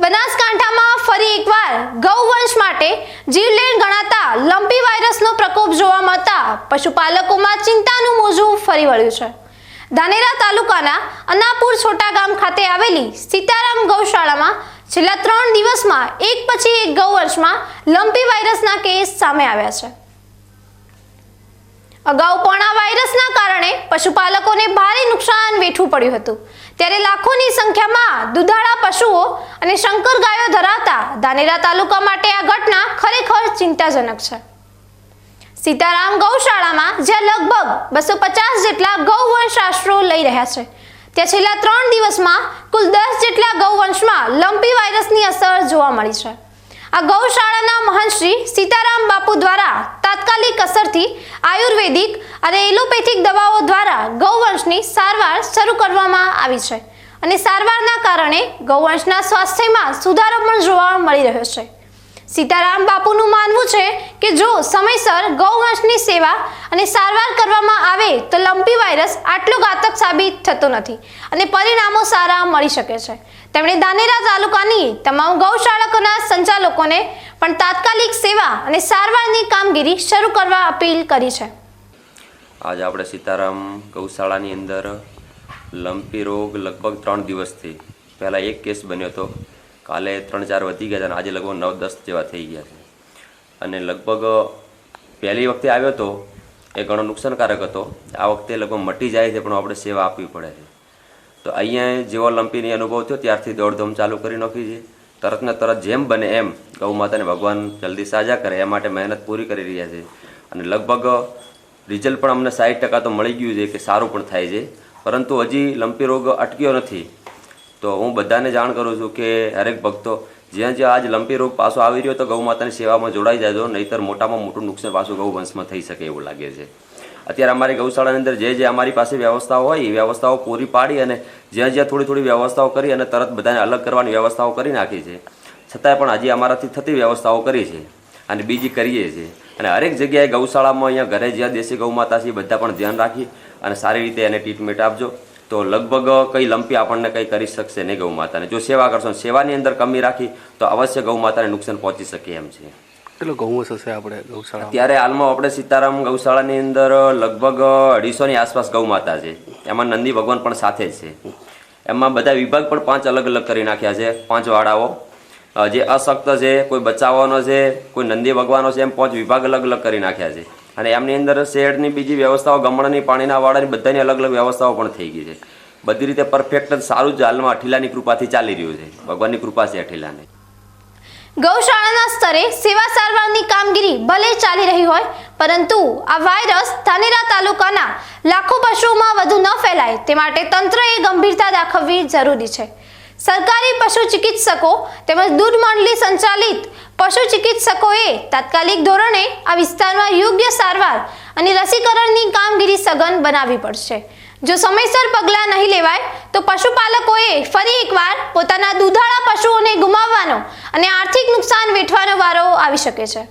બનાસકાંઠામાં ફરી એકવાર ગૌવંશ માટે જીવલેણ ગણાતા લંપી વાયરસનો પ્રકોપ જોવા મળતા પશુપાલકોમાં ચિંતાનું મોજું ફરી વળ્યું છે. ધાનેરા તાલુકાના અનાપુર છોટા ગામ ખાતે આવેલી સીતારામ ગૌશાળામાં છેલ્લા ત્રણ દિવસમાં એક પછી એક ગૌવંશમાં લંપી વાયરસના કેસ સામે આવ્યા છે. અગાઉ પણ આ વાયરસના કારણે પશુપાલકોને ભારે નુકસાન વેઠવું પડ્યું હતું. ત્યારે લાખોની સંખ્યામાં દુધાળા પશુઓ અને શંકર ગાયો ધરાવતા ધાનેરા તાલુકા માટે આ ઘટના ખરેખર ચિંતાજનક છે. સીતારામ ગૌશાળામાં જ્યાં લગભગ બસો પચાસ જેટલા ગૌવંશ આશરો લઈ રહ્યા છે, ત્યાં છેલ્લા ત્રણ દિવસમાં કુલ દસ જેટલા ગૌવંશમાં લંપી વાયરસની અસર જોવા મળી છે. આ ગૌશાળાના મહંત શ્રી સીતારામ બાપુ દ્વારા તાત્કાલિક અસરથી આયુર્વેદિક અને એલોપેથિક દવાઓ દ્વારા ગૌવંશની સારવાર શરૂ કરવામાં આવી છે. અને સારવારના કારણે ગૌવંશના સ્વાસ્થ્યમાં સુધારો પણ જોવા મળી રહ્યો છે. સીતારામ બાપુનું માનવું છે કે જો સમયસર ગૌવંશની સેવા અને સારવાર કરવામાં આવે તો લંપી વાયરસ આટલો ઘાતક સાબિત થતો નથી અને પરિણામો સારા મળી શકે છે. તેમણે દાનેરા તાલુકાની તમામ ગૌશાળકોના સંચાલકોને પણ તાત્કાલિક સેવા અને સારવારની કામગીરી શરૂ કરવા અપીલ કરી છે. આજે આપણે સીતારામ ગૌશાળાની અંદર લંપી રોગ લગભગ ત્રણ દિવસથી પહેલાં એક કેસ બન્યો હતો. કાલે ત્રણ ચાર વધી ગયા હતા અને આજે લગભગ નવ, દસ જેવા થઈ ગયા છે. અને લગભગ પહેલી વખતે આવ્યો હતો, એ ઘણો નુકસાનકારક હતો. આ વખતે લગભગ મટી જાય છે, પણ આપણે સેવા આપવી પડે છે. તો અહીંયા જેવો લંપીની અનુભવ થયો, ત્યારથી દોડધામ ચાલુ કરી નાખી છે. તરત ને તરત જેમ બને એમ ગૌ માતાને ભગવાન જલ્દી સાજા કરે, એ માટે મહેનત પૂરી કરી રહ્યા છે. અને લગભગ રિઝલ્ટ પણ અમને સાઠ ટકા તો મળી ગયું છે કે સારું પણ થાય છે. પરંતુ હજી લંપી રોગ અટક્યો નથી. તો હું બધાને જાણ કરું છું કે હરેક ભક્તો, જ્યાં જ્યાં આજ લંપી રોગ પાછો આવી રહ્યો તો ગૌ માતાની સેવામાં જોડાઈ જાજો, નહીતર મોટામાં મોટું નુકસાન પાછું ગૌ વંશમાં થઈ શકે એવું લાગે છે. અત્યારે અમારી ગૌશાળાની અંદર જે જે અમારી પાસે વ્યવસ્થાઓ હોય, એ વ્યવસ્થાઓ પૂરી પાડી અને જ્યાં જ્યાં થોડી થોડી વ્યવસ્થાઓ કરી અને તરત બધાને અલગ કરવાની વ્યવસ્થાઓ કરી નાખી છે. છતાંય પણ હજી અમારાથી થતી વ્યવસ્થાઓ કરી છે અને બીજી કરીએ છીએ. અને હરેક જગ્યાએ ગૌશાળામાં અહીંયા ઘરે જ્યાં દેશી ગૌ માતા છે બધા પણ ધ્યાન રાખી અને સારી રીતે એને ટ્રીટમેન્ટ આપજો. તો લગભગ કઈ લંપી આપણને કંઈ કરી શકશે નહીં ગૌ માતાને જો સેવા કરશો સેવાની અંદર કમી રાખી તો અવશ્ય ગૌ માતાને નુકસાન પહોંચી શકે એમ છે. કેટલો ગૌવંશ હશે આપણે ગૌશાળા અત્યારે હાલમાં આપણે સીતારામ ગૌશાળાની અંદર લગભગ અઢીસોની આસપાસ ગૌ માતા છે. એમાં નંદી ભગવાન પણ સાથે જ છે. એમાં બધા વિભાગ પણ પાંચ અલગ અલગ કરી નાખ્યા છે. પાંચ વાડાઓ. જે અશક્ત છે કોઈ બચાવવાનો છે કોઈ નંદી ભગવાનો છે એમ પાંચ વિભાગ અલગ અલગ કરી નાખ્યા છે. અને એમની અંદર શેડની બીજી વ્યવસ્થાઓ, ગમણની, પાણીના વાળાની બધાની અલગ અલગ વ્યવસ્થાઓ પણ થઈ ગઈ છે. બધી રીતે પરફેક્ટ સારું જ હાલમાં અઠીલાની કૃપાથી ચાલી રહ્યું છે. ભગવાનની કૃપા છે અઠીલાની. ગૌશાળાના સ્તરે સેવા સારવારની કામગીરી ભલે ચાલી રહી હોય, પરંતુ આ વાયરસ ધાનેરા તાલુકાના લાખો પશુઓમાં વધુ ન ફેલાય. તે માટે તંત્રએ ગંભીરતા દાખવવી જરૂરી છે. સરકારી પશુ ચિકિત્સકો તેમજ દૂધ મંડળી સંચાલિત પશુ ચિકિત્સકોએ તાત્કાલિક ધોરણે આ વિસ્તારમાં યોગ્ય સારવાર અને રસીકરણની કામગીરી સઘન બનાવવી પડશે. જો સમયસર પગલાં નહીં લેવાય, તો પશુપાલકોએ ફરી એકવાર પોતાના દૂધાળા પશુઓને ગુમાવવાનો અને આર્થિક નુકસાન વેઠવાનો વારો આવી શકે છે.